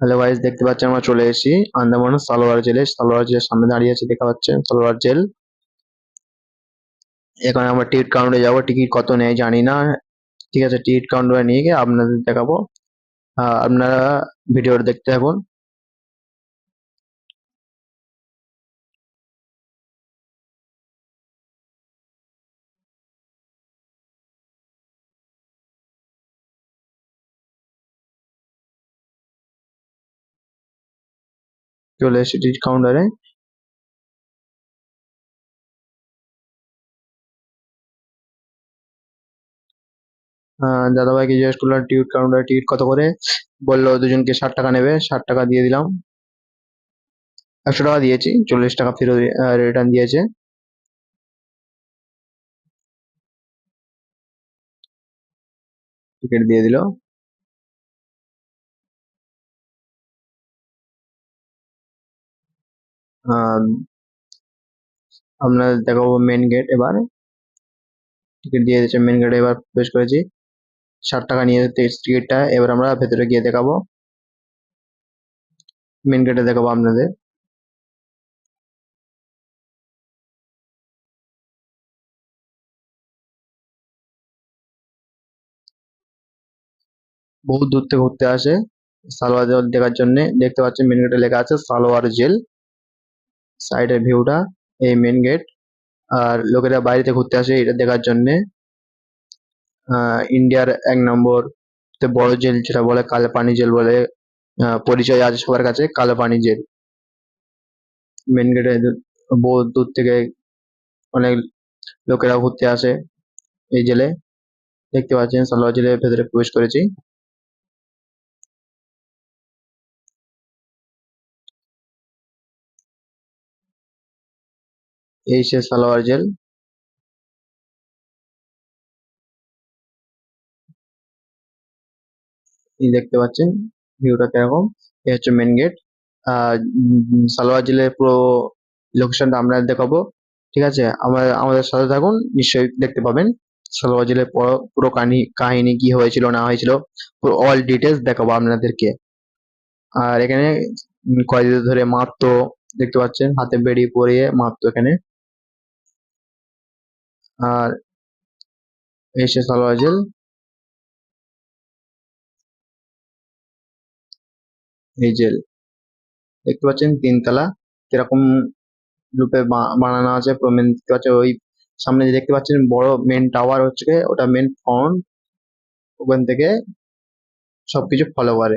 Hello wise দেখতে পাচ্ছেন আমরা চলে এসেছি আন্দামান সালোয়ার জেলে। সালোয়ার জেলের সামনে দাঁড়িয়ে আছে, দেখা পাচ্ছেন সালোয়ার জেল। এখানে আমরা টিকিট কাউন্টারে যাব। টিকিট কত নেয় জানি না। ঠিক আছে টিকিট কাউন্টারে নিয়ে গিয়ে আপনাদের দেখাবো। আপনারা ভিডিওটা দেখতে থাকুন। চলে এসেছি কাউন্টারে দাদাভাইকে জিজ্ঞেস করলাম, টিকিট কাউন্টারে টিকিট কত করে? বলল, দুজনকে ষাট টাকা নেবে, ষাট টাকা দিয়ে দিলাম। একশো টাকা দিয়েছি, চল্লিশ টাকা ফেরত রিটার্ন দিয়েছে। টিকিট দিয়ে দিল। আপনাদের দেখাবো মেন গেট এবার। টিকিট দিয়ে দিয়েছে মেন গেটে এবার প্রবেশ করেছি। ষাট টাকা নিয়ে টিকিটটা এবার আমরা ভেতরে গিয়ে দেখাবো। মেন গেটে দেখাবো আপনাদের। বহু দূর থেকে ঘুরতে আসে। সালোয়ার জেল দেখার জন্য। দেখতে পাচ্ছেন মেন গেটে লেখা আছে, সালোয়ার জেল। সাইডের ভিউটা এই মেন গেট আর লোকেরা বাইরে থেকে ঘুরতে আসে এটা দেখার জন্য। ইন্ডিয়ার এক নম্বর বড় জেল যেটা বলে কালো পানি জেল বলে পরিচয় আছে সবার কাছে কালো পানি জেল মেন গেটে বহু দূর থেকে অনেক লোকেরা ঘুরতে আসে এই জেলে। দেখতে পাচ্ছেন, সালোয়ার জেলের ভেতরে প্রবেশ করেছি। এই সে সালোয়ার জেল দেখতে পাচ্ছেন, ভিউটা কীরকম? এই হচ্ছে মেন গেট আর সালোয়ার জেলের পুরো লোকেশনটা আমরা দেখাবো, ঠিক আছে? আমরা, আমাদের সাথে থাকুন, নিশ্চয়ই দেখতে পাবেন। সালোয়ার জেলের পুরো কাহিনী কাহিনী কি হয়েছিল, না হয়েছিল, পুরো অল ডিটেলস দেখাবো আপনাদেরকে। আর এখানে কয়েকদিন ধরে মারতো, দেখতে পাচ্ছেন? হাতে বেড়ি পরিয়ে মারতো এখানে। আর এই সে সালোয়ার জেল। এই জেল। দেখতে পাচ্ছেন তিনতলা কীরকম রূপে বানানো আছে, পুরো মেন দেখতে পাচ্ছেন ওই সামনে যে দেখতে পাচ্ছেন বড় মেন টাওয়ার হচ্ছে ওটা মেন ফ্রন্ট ওখান থেকে সবকিছু ফলো করে